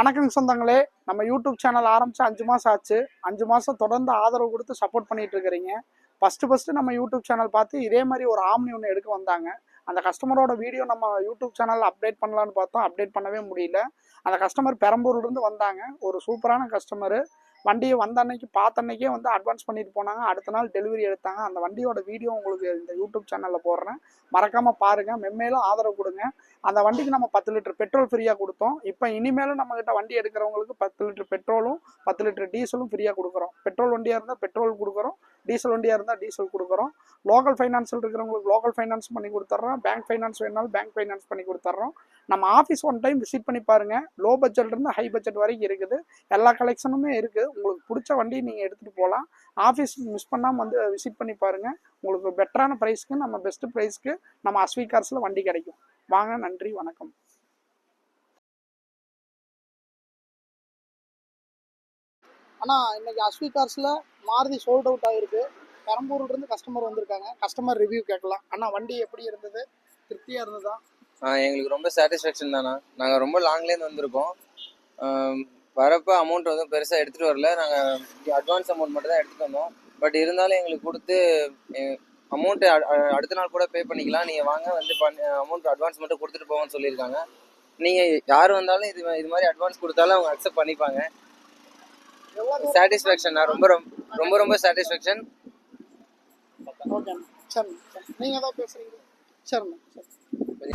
வணக்கம் சொந்தங்களே நம்ம யூடியூப் சேனல் ஆரம்பித்து அஞ்சு மாதம் ஆச்சு. அஞ்சு மாதம் தொடர்ந்து ஆதரவு கொடுத்து சப்போர்ட் பண்ணிட்டு இருக்கிறீங்க. ஃபஸ்ட்டு ஃபஸ்ட்டு நம்ம யூடியூப் சேனல் பார்த்து இதே மாதிரி ஒரு ஆம்னி ஒன்று எடுக்க வந்தாங்க. அந்த கஸ்டமரோட வீடியோ நம்ம யூடியூப் சேனல் அப்டேட் பண்ணலான்னு பார்த்தோம். அப்டேட் பண்ணவே முடியல. அந்த கஸ்டமர் பெரம்பூர்லேருந்து வந்தாங்க. ஒரு சூப்பரான கஸ்டமரு வண்டியை வந்த அன்னைக்கு பார்த்த அன்னைக்கே வந்து அட்வான்ஸ் பண்ணிட்டு போனாங்க. அடுத்த நாள் டெலிவரி எடுத்தாங்க. அந்த வண்டியோட வீடியோ உங்களுக்கு இந்த யூடியூப் சேனலில் போடுறேன். மறக்காம பாருங்க. மென்மேலும் ஆதரவு கொடுங்க. அந்த வண்டிக்கு நம்ம பத்து லிட்டர் பெட்ரோல் ஃப்ரீயாக கொடுத்தோம். இப்போ இனிமேலும் நம்ம கிட்ட வண்டி எடுக்கிறவங்களுக்கு பத்து லிட்டர் பெட்ரோலும் பத்து லிட்டர் டீசலும் ஃப்ரீயாக கொடுக்குறோம். பெட்ரோல் வண்டியாக இருந்தால் பெட்ரோல் கொடுக்குறோம். டீசல் வண்டியாக இருந்தால் டீசல் கொடுக்குறோம். லோக்கல் ஃபைனான்ஸில் இருக்கிறவங்களுக்கு லோக்கல் ஃபைனான்ஸ் பண்ணி கொடுத்துட்றோம் பேங்க் ஃபைனான்ஸ் வேணாலும் பேங்க் ஃபைனான்ஸ் பண்ணி கொடுத்துட்றோம் நம்ம ஆஃபீஸ் ஒன் டைம் விசிட் பண்ணி பாருங்கள் லோ பட்ஜெட்லேருந்து ஹை பட்ஜெட் வரைக்கும் இருக்குது. எல்லா கலெக்ஷனுமே இருக்குது உங்களுக்கு பிடிச்ச வண்டியை நீங்கள் எடுத்துகிட்டு போகலாம் ஆஃபீஸ் மிஸ் பண்ணாமல் வந்து விசிட் பண்ணி பாருங்கள் உங்களுக்கு பெட்டரான ப்ரைஸ்க்கு நம்ம பெஸ்ட்டு ப்ரைஸ்க்கு நம்ம அஸ்வி கார்ஸில் வண்டி கிடைக்கும். வாங்க நன்றி வணக்கம். அண்ணா இன்னைக்கு அஸ்வி கார்ஸில் மாருதி சோல்ட் அவுட் ஆகிருக்கு பெரம்பூர்லேருந்து கஸ்டமர் வந்திருக்காங்க. கஸ்டமர் ரிவ்யூ கேட்கலாம். ஆனால் வண்டி எப்படி இருந்தது? திருப்தியாக இருந்ததா? ஆ எங்களுக்கு ரொம்ப சாட்டிஸ்ஃபேக்ஷன் தாண்ணா. நாங்கள் ரொம்ப லாங்லேருந்து வந்திருக்கோம். வரப்போ அமௌண்ட் வந்து பெருசாக எடுத்துகிட்டு வரல. நாங்கள் அட்வான்ஸ் அமௌண்ட் மட்டும் தான் எடுத்துகிட்டு வந்தோம். பட் இருந்தாலும் எங்களுக்கு கொடுத்து அமௌண்ட் அடுத்த நாள் கூட பே பண்ணிக்கலாம். நீங்கள் வாங்க வந்து பண்ணி அமௌண்ட் அட்வான்ஸ் மட்டும் கொடுத்துட்டு போவோம்னு சொல்லியிருக்காங்க. நீங்கள் யார் வந்தாலும் இது இது மாதிரி அட்வான்ஸ் கொடுத்தாலும் அவங்க அக்செப்ட் பண்ணிப்பாங்க. சாட்டிஸ்ஃபேக்ஷன் ரொம்ப ரொம்ப ரொம்ப சாட்டிஸ்ஃபேக்ஷன் ஓகே சரிண்ணா சரி நீங்கள் தான் பேசுகிறீங்க சரிண்ணா சரி